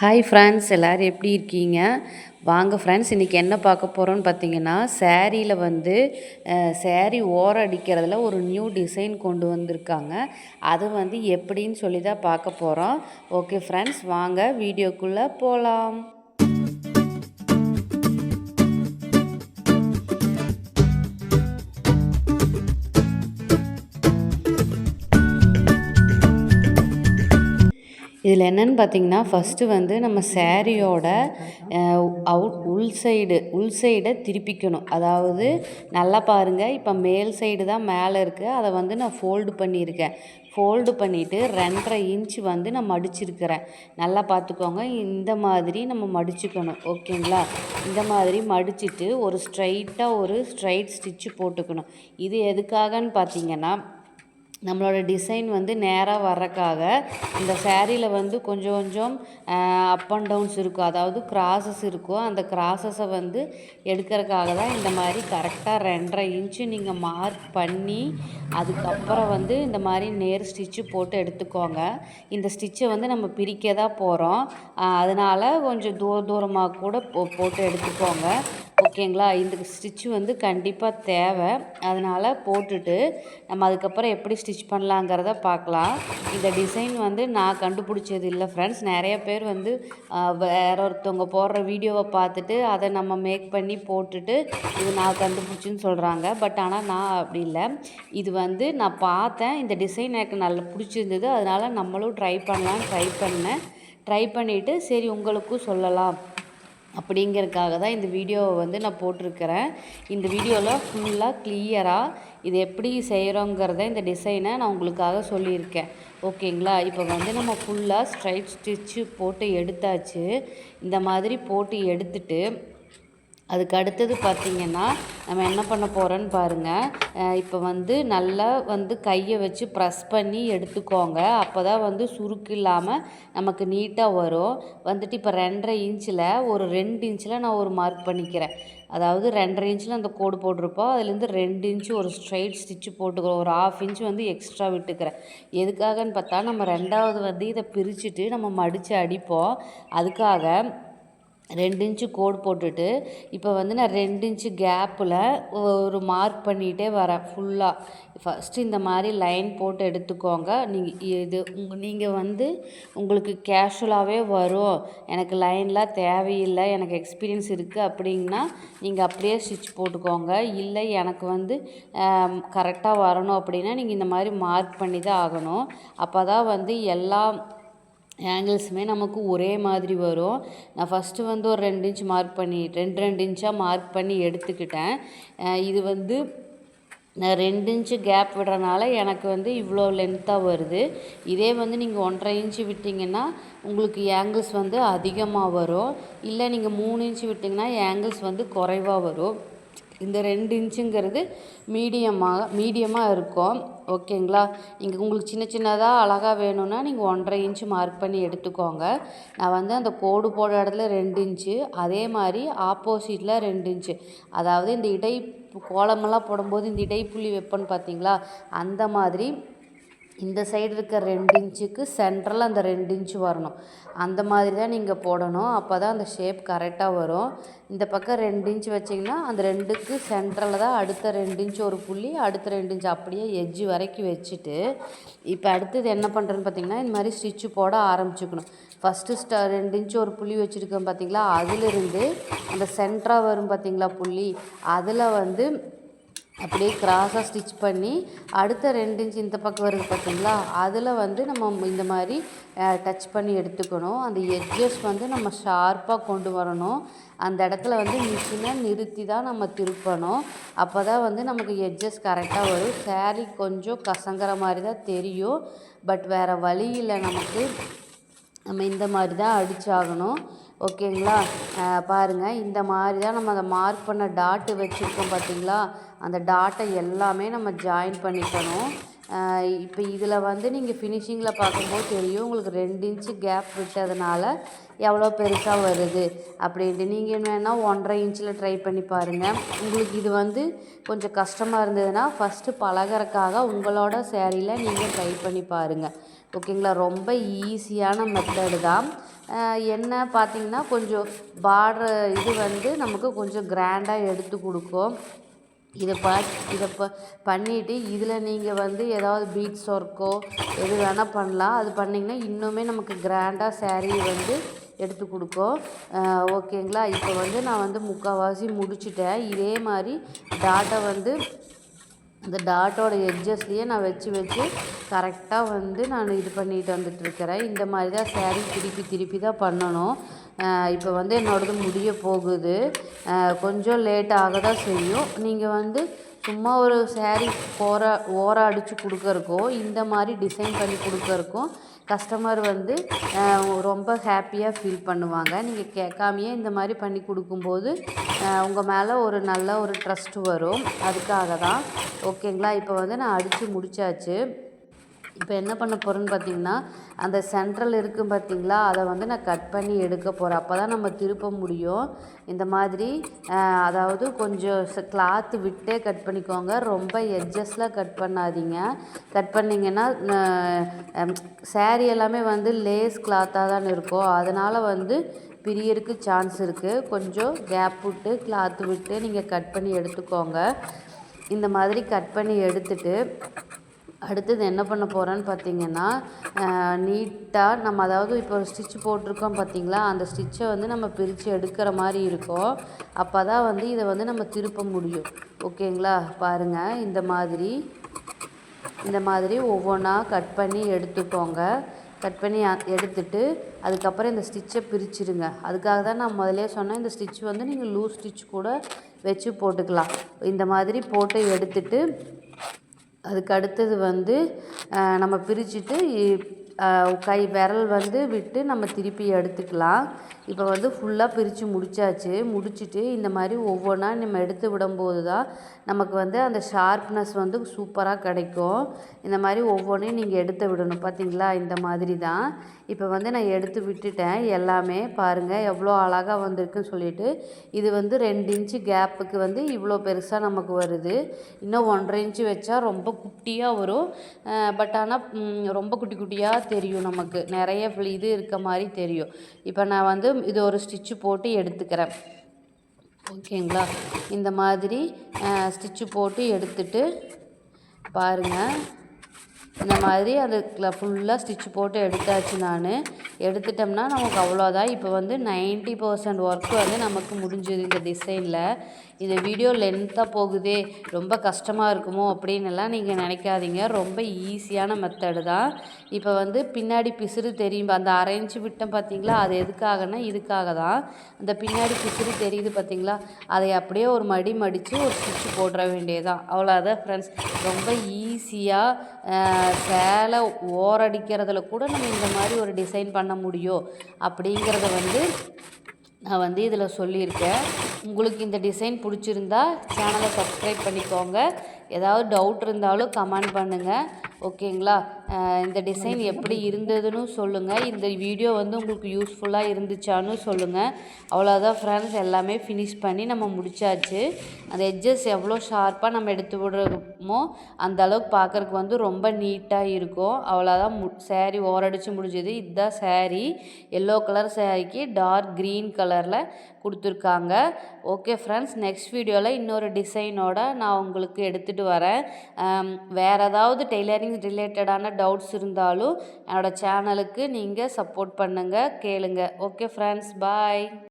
Hi friends எல்லோரும் எப்படி இருக்கீங்க? வாங்க ஃப்ரெண்ட்ஸ் இன்றைக்கி என்ன பார்க்க போகிறோன்னு பார்த்தீங்கன்னா சேரீயில் வந்து சேரீ ஓரம் அடிக்கிறதுல ஒரு நியூ டிசைன் கொண்டு வந்திருக்காங்க. அது வந்து எப்படின்னு சொல்லி தான் பார்க்க போகிறோம் ஓகே ஃப்ரெண்ட்ஸ் வாங்க வீடியோக்குள்ளே போகலாம் இதில் என்னென்னு பார்த்தீங்கன்னா ஃபஸ்ட்டு வந்து நம்ம சேரீயோட அவுட் உள் சைடு உள் சைடை திருப்பிக்கணும். அதாவது நல்லா பாருங்கள் இப்போ மேல் சைடு தான் மேலே இருக்குது அதை வந்து நான் ஃபோல்டு பண்ணியிருக்கேன். ஃபோல்டு பண்ணிவிட்டு ரெண்டரை இன்ச் வந்து நான் மடிச்சிருக்கிறேன். நல்லா பார்த்துக்கோங்க இந்த மாதிரி நம்ம மடிச்சுக்கணும். ஓகேங்களா? இந்த மாதிரி மடிச்சுட்டு ஒரு ஸ்ட்ரைட்டாக ஒரு ஸ்ட்ரைட் ஸ்டிச்சு போட்டுக்கணும். இது எதுக்காகன்னு பார்த்தீங்கன்னா நம்மளோட டிசைன் வந்து நேராக வர்றக்காக இந்த சேரீயில் வந்து கொஞ்சம் கொஞ்சம் அப் அண்ட் டவுன்ஸ் இருக்கும். அதாவது கிராசஸ் இருக்கும். அந்த கிராஸஸை வந்து எடுக்கிறதுக்காக தான் இந்த மாதிரி கரெக்டாக ரெண்டரை இன்ச்சு நீங்கள் மார்க் பண்ணி அதுக்கப்புறம் வந்து இந்த மாதிரி நேர் ஸ்டிச்சு போட்டு எடுத்துக்கோங்க. இந்த ஸ்டிச்சை வந்து நம்ம பிரிக்க தான் போகிறோம் அதனால் கொஞ்சம் தூர தூரமாக கூட போ போட்டு எடுத்துக்கோங்க. ஓகேங்களா? இந்த ஸ்டிச்சு வந்து கண்டிப்பாக தேவை. அதனால் போட்டுட்டு நம்ம அதுக்கப்புறம் எப்படி ஸ்டிச் பண்ணலாங்கிறத பார்க்கலாம் இந்த டிசைன் வந்து நான் கண்டுபிடிச்சது இல்லை ஃப்ரெண்ட்ஸ் நிறைய பேர் வந்து வேற ஒருத்தவங்க போடுற வீடியோவை பார்த்துட்டு அதை நம்ம மேக் பண்ணி போட்டுட்டு இது நான் கண்டுபிடிச்சின்னு சொல்கிறாங்க பட் ஆனால் நான் அப்படி இல்லை. இது வந்து நான் பார்த்தேன். இந்த டிசைன் எனக்கு நல்லா பிடிச்சிருந்தது. அதனால் நம்மளும் ட்ரை பண்ணலான்னு ட்ரை பண்ணேன். ட்ரை பண்ணிவிட்டு சரி உங்களுக்கும் சொல்லலாம். அப்படிங்கிறதுக்காக தான் இந்த வீடியோவை வந்து நான் போட்டிருக்கிறேன். இந்த வீடியோவில் ஃபுல்லாக கிளியராக இது எப்படி செய்கிறோங்கிறத இந்த டிசைனை நான் உங்களுக்காக சொல்லியிருக்கேன். ஓகேங்களா? இப்போ வந்து நம்ம ஃபுல்லாக ஸ்ட்ரைட் ஸ்டிச்சு போட்டு எடுத்தாச்சு. இந்த மாதிரி போட்டு எடுத்துட்டு அதுக்கு அடுத்தது பார்த்திங்கன்னா நம்ம என்ன பண்ண போகிறோன்னு பாருங்கள் இப்போ வந்து நல்லா வந்து கையை வச்சு ப்ரெஸ் பண்ணி எடுத்துக்கோங்க. அப்போ தான் வந்து சுருக்கு இல்லாமல் நமக்கு நீட்டாக வரும். வந்துட்டு இப்போ ரெண்டரை இன்ச்சில் ஒரு ரெண்டு இன்ச்சில் நான் ஒரு மார்க் பண்ணிக்கிறேன். அதாவது ரெண்டரை இன்ச்சில் அந்த கோடு போட்டிருப்போம். அதுலேருந்து ரெண்டு இன்ச்சு ஒரு ஸ்ட்ரைட் ஸ்டிச்சு போட்டுக்கிறோம். ஒரு ஆஃப் இன்ச் வந்து எக்ஸ்ட்ரா விட்டுக்கிறேன். எதுக்காகன்னு பார்த்தா நம்ம ரெண்டாவது வந்து இதை பிரிச்சுட்டு நம்ம மடித்து அடிப்போம். அதுக்காக ரெண்டு இன்ச்சு கோடு போட்டுட்டு இப்போ வந்து நான் ரெண்டு இன்ச்சு கேப்பில் ஒரு மார்க் பண்ணிகிட்டே வரேன் ஃபுல்லாக ஃபஸ்ட்டு இந்த மாதிரி லைன் போட்டு எடுத்துக்கோங்க. நீங்கள் இது உங்கள் நீங்கள் வந்து உங்களுக்கு கேஷுவலாகவே வரும். எனக்கு லைன்லாம் தேவையில்லை எனக்கு எக்ஸ்பீரியன்ஸ் இருக்குது அப்படின்னா நீங்கள் அப்படியே ஸ்டிச் போட்டுக்கோங்க. இல்லை எனக்கு வந்து கரெக்டாக வரணும் அப்படின்னா நீங்கள் இந்த மாதிரி மார்க் பண்ணி தான் ஆகணும். அப்போ தான் வந்து எல்லாம் ஆங்கிள்ஸுமே நமக்கு ஒரே மாதிரி வரும். நான் ஃபஸ்ட்டு வந்து ஒரு ரெண்டு இன்ச் மார்க் பண்ணி ரெண்டு ரெண்டு இன்ச்சாக மார்க் பண்ணி எடுத்துக்கிட்டேன். இது வந்து நான் ரெண்டு இன்ச்சு கேப் விடுறனால எனக்கு வந்து இவ்வளோ லென்த்தாக வருது. இதே வந்து நீங்கள் ஒன்றரை இன்ச்சு விட்டிங்கன்னா உங்களுக்கு ஏங்கிள்ஸ் வந்து அதிகமாக வரும். இல்லை நீங்கள் மூணு இன்ச்சு விட்டிங்கன்னா ஏங்கிள்ஸ் வந்து குறைவாக வரும். இந்த ரெண்டு இன்ச்சுங்கிறது மீடியமாக மீடியமாக இருக்கும். ஓகேங்களா? நீங்கள் உங்களுக்கு சின்ன சின்னதாக அழகாக வேணும்னா நீங்கள் ஒன்றரை இன்ச்சு மார்க் பண்ணி எடுத்துக்கோங்க. நான் வந்து அந்த கோடு போட இடத்துல ரெண்டு இன்ச்சு அதே மாதிரி ஆப்போசிட்டில் ரெண்டு இன்ச்சு அதாவது இந்த இடை கோலமெல்லாம் போடும்போது இந்த இடைப்புள்ளி வைப்போன்னு பார்த்தீங்களா அந்த மாதிரி இந்த சைடு இருக்க ரெண்டு இன்ச்சுக்கு சென்ட்ரல் அந்த ரெண்டு இன்ச்சு வரணும். அந்த மாதிரி தான் நீங்கள் போடணும். அப்போ தான் அந்த ஷேப் கரெக்டாக வரும். இந்த பக்கம் ரெண்டு இன்ச்சு வச்சிங்கன்னா அந்த ரெண்டுக்கு சென்ட்ரலில் தான் அடுத்த ரெண்டு இன்ச்சு ஒரு புள்ளி அடுத்த ரெண்டு இன்ச்சு அப்படியே எஜ்ஜு வரைக்கும் வச்சுட்டு இப்போ அடுத்தது என்ன பண்ணுறேன்னு பார்த்தீங்கன்னா இந்த மாதிரி ஸ்டிச்சு போட ஆரம்பிச்சுக்கணும். ஃபஸ்ட்டு ஸ்ட ரெண்டு இன்ச்சு ஒரு புள்ளி வச்சுருக்கோம் பார்த்தீங்களா அதிலிருந்து அந்த சென்டராக வரும் பார்த்தீங்களா புள்ளி? அதில் வந்து அப்படியே கிராஸாக ஸ்டிச் பண்ணி அடுத்த ரெண்டு இன்ச் இந்த பக்கம் வருது பார்த்திங்களா அதில் வந்து நம்ம இந்த மாதிரி டச் பண்ணி எடுத்துக்கணும். அந்த எட்ஜஸ் வந்து நம்ம ஷார்ப்பாக கொண்டு வரணும். அந்த இடத்துல வந்து மிஷினை நிறுத்தி தான் நம்ம திருப்பணும். அப்போ தான் வந்து நமக்கு எட்ஜஸ் கரெக்டாக வரும். சேரீ கொஞ்சம் கசங்கிற மாதிரி தான் தெரியும். பட் வேறு வழி இல்லை நமக்கு. நம்ம இந்த மாதிரி தான் அடித்தாகணும் ஓகேங்களா பாருங்கள் இந்த மாதிரி தான் நம்ம அதை மார்க் பண்ண டாட்டு வச்சுருக்கோம் பார்த்தீங்களா அந்த டாட்டை எல்லாமே நம்ம ஜாயின் பண்ணிக்கணும். இப்போ இதில் வந்து நீங்கள் ஃபினிஷிங்கில் பார்க்கும்போது தெரியும். உங்களுக்கு ரெண்டு இன்ச்சு கேப் விட்டதுனால எவ்வளோ பெருசாக வருது அப்படின்ட்டு. நீங்கள் வேணால் ஒன்றரை இன்ச்சில் ட்ரை பண்ணி பாருங்கள் உங்களுக்கு இது வந்து கொஞ்சம் கஷ்டமாக இருந்ததுன்னா ஃபஸ்ட்டு பழகிறக்காக உங்களோட சேரீயில் நீங்கள் ட்ரை பண்ணி பாருங்கள் ஓகேங்களா ரொம்ப ஈஸியான மெத்தடு தான். என்ன பார்த்திங்கன்னா கொஞ்சம் பார்டர் இது வந்து நமக்கு கொஞ்சம் கிராண்டாக எடுத்து கொடுக்கும். இதை ப இதை ப பண்ணிவிட்டு இதில் நீங்கள் வந்து ஏதாவது பீட்ஸ் ஒர்க்கோ எது வேணால் பண்ணலாம். அது பண்ணிங்கன்னா இன்னுமே நமக்கு கிராண்டாக சேரீ வந்து எடுத்து கொடுக்கும். ஓகேங்களா இப்போ வந்து நான் வந்து முக்கால்வாசி முடிச்சிட்டேன். இதே மாதிரி டாட்டை வந்து இந்த டாட்டோட எட்ஜஸ்லேயே நான் வச்சு வச்சு கரெக்டாக வந்து நான் இது பண்ணிட்டு வந்துட்டுருக்கிறேன். இந்த மாதிரி தான் ஸேரீ திருப்பி திருப்பி தான் பண்ணணும். இப்போ வந்து என்னோடது முடிய போகுது. கொஞ்சம் லேட் ஆக தான் செய்யும். நீங்கள் வந்து சும்மா ஒரு சேரீ ஓர ஓரம் அடித்து கொடுக்கறக்கோ இந்த மாதிரி டிசைன் பண்ணி கொடுக்கறக்கும் கஸ்டமர் வந்து ரொம்ப ஹாப்பியாக ஃபீல் பண்ணுவாங்க. நீங்கள் கேட்காமையே இந்த மாதிரி பண்ணி கொடுக்கும்போது உங்கள் மேலே ஒரு நல்ல ஒரு ட்ரஸ்ட் வரும். அதுக்காக தான். ஓகேங்களா? இப்போ வந்து நான் அடித்து முடித்தாச்சு இப்போ என்ன பண்ண போகிறேன்னு பார்த்தீங்கன்னா அந்த சென்ட்ரல் இருக்கும் பார்த்தீங்களா அதை வந்து நான் கட் பண்ணி எடுக்க போகிறேன் அப்போ தான் நம்ம திருப்ப முடியும். இந்த மாதிரி அதாவது கொஞ்சம் கிளாத்து விட்டே கட் பண்ணிக்கோங்க. ரொம்ப எட்ஜஸ்லாம் கட் பண்ணாதீங்க. கட் பண்ணிங்கன்னா சேரீ எல்லாமே வந்து லேஸ் கிளாத்தாக தான் இருக்கும். அதனால் வந்து பிரியருக்கு சான்ஸ் இருக்குது கொஞ்சம் கேப் விட்டு கிளாத்து விட்டு நீங்கள் கட் பண்ணி எடுத்துக்கோங்க. இந்த மாதிரி கட் பண்ணி எடுத்துட்டு அடுத்தது என்ன பண்ண போகிறேன்னு பார்த்தீங்கன்னா நீட்டாக நம்ம அதாவது இப்போ ஒரு ஸ்டிச் போட்டிருக்கோம் பார்த்தீங்களா அந்த ஸ்டிச்சை வந்து நம்ம பிரித்து எடுக்கிற மாதிரி இருக்கும். அப்போ தான் வந்து இதை வந்து நம்ம திருப்ப முடியும். ஓகேங்களா? பாருங்கள் இந்த மாதிரி இந்த மாதிரி ஒவ்வொன்றா கட் பண்ணி எடுத்துக்கோங்க. கட் பண்ணி எடுத்துட்டு அதுக்கப்புறம் இந்த ஸ்டிச்சை பிரிச்சுருங்க அதுக்காக தான் நான் முதலே சொன்னேன் இந்த ஸ்டிச் வந்து நீங்கள் லூஸ் ஸ்டிச் கூட வச்சு போட்டுக்கலாம். இந்த மாதிரி போட்டு எடுத்துட்டு அதுக்கு அடுத்தது வந்து நம்ம பிரிச்சுட்டு கை விரல் வந்து விட்டு நம்ம திருப்பி எடுத்துக்கலாம். இப்போ வந்து ஃபுல்லாக பிரித்து முடித்தாச்சு முடிச்சுட்டு இந்த மாதிரி ஒவ்வொன்றா நம்ம எடுத்து விடும்போது தான் நமக்கு வந்து அந்த ஷார்ப்னஸ் வந்து சூப்பராக கிடைக்கும். இந்த மாதிரி ஒவ்வொன்றையும் நீங்கள் எடுத்து விடணும். பார்த்தீங்களா இந்த மாதிரி தான். இப்போ வந்து நான் எடுத்து விட்டுட்டேன். எல்லாமே பாருங்கள் எவ்வளோ அழகாக வந்திருக்குன்னு சொல்லிட்டு. இது வந்து ரெண்டு இன்ச்சு கேப்புக்கு வந்து இவ்வளோ பெருசாக நமக்கு வருது. இன்னும் ஒன்றரை இன்ச்சு வச்சா ரொம்ப குட்டியாக வரும். பட் ஆனால் ரொம்ப குட்டி குட்டியாக தெரியும் நமக்கு. நிறைய இது இருக்க மாதிரி தெரியும். இப்போ நான் வந்து இது ஒரு ஸ்டிச்சு போட்டு எடுத்துக்கிறேன். ஓகேங்களா? இந்த மாதிரி ஸ்டிச்சு போட்டு எடுத்துட்டு பாருங்கள் இந்த மாதிரி அது ஃபுல்லாக ஸ்டிச் போட்டு எடுத்தாச்சு நான். எடுத்துட்டோம்னா நமக்கு அவ்வளோதான். இப்போ வந்து நைன்ட்டி பர்சன்ட் ஒர்க் வந்து நமக்கு முடிஞ்சுது இந்த டிசைனில் இந்த வீடியோ லென்த்தாக போகுதே ரொம்ப கஷ்டமாக இருக்குமோ அப்படின்னுலாம் நீங்கள் நினைக்காதீங்க. ரொம்ப ஈஸியான மெத்தடு தான். இப்போ வந்து பின்னாடி பிசுறு தெரியும். அந்த அரைஞ்சி விட்டோம் பார்த்தீங்களா? அது எதுக்காகனா இதுக்காக தான். அந்த பின்னாடி பிசுறு தெரியுது பார்த்தீங்களா? அதை அப்படியே ஒரு மடி மடித்து ஒரு ஸ்டிச் போடுற வேண்டியதான் அவ்வளோதான் ஃப்ரெண்ட்ஸ் ரொம்ப ஈ ஈஸியாக சேலை ஓரடிக்கிறதுல கூட நம்ம இந்த மாதிரி ஒரு டிசைன் பண்ண முடியும். அப்படிங்கிறத வந்து நான் வந்து இதில் சொல்லியிருக்கேன். உங்களுக்கு இந்த டிசைன் பிடிச்சிருந்தா சேனலை சப்ஸ்கிரைப் பண்ணிக்கோங்க. ஏதாவது டவுட் இருந்தாலும் கமெண்ட் பண்ணுங்கள் ஓகேங்களா இந்த டிசைன் எப்படி இருந்ததுன்னு சொல்லுங்கள் இந்த வீடியோ வந்து உங்களுக்கு யூஸ்ஃபுல்லாக இருந்துச்சான்னு சொல்லுங்கள் அவ்வளோதான் ஃப்ரெண்ட்ஸ் எல்லாமே ஃபினிஷ் பண்ணி நம்ம முடித்தாச்சு அந்த எட்ஜஸ் எவ்வளோ ஷார்ப்பாக நம்ம எடுத்து விடுறோமோ அந்த அளவுக்கு பார்க்குறக்கு வந்து ரொம்ப நீட்டாக இருக்கும். அவ்வளோதான் மு சேரீ ஓரடிச்சு முடிஞ்சது. இதுதான் சேரீ எல்லோ கலர் சேரீக்கு டார்க் க்ரீன் கலரில் கொடுத்துருக்காங்க. ஓகே ஃப்ரெண்ட்ஸ் நெக்ஸ்ட் வீடியோவில் இன்னொரு டிசைனோட நான் உங்களுக்கு எடுத்துகிட்டு வரேன். வேறு ஏதாவது டெய்லரிங் ரிலேட்டடான டவுட்ஸ் இருந்தாலும் என்னோடய சேனலுக்கு நீங்கள் சப்போர்ட் பண்ணுங்கள் கேளுங்கள் ஓகே ஃப்ரெண்ட்ஸ் பாய்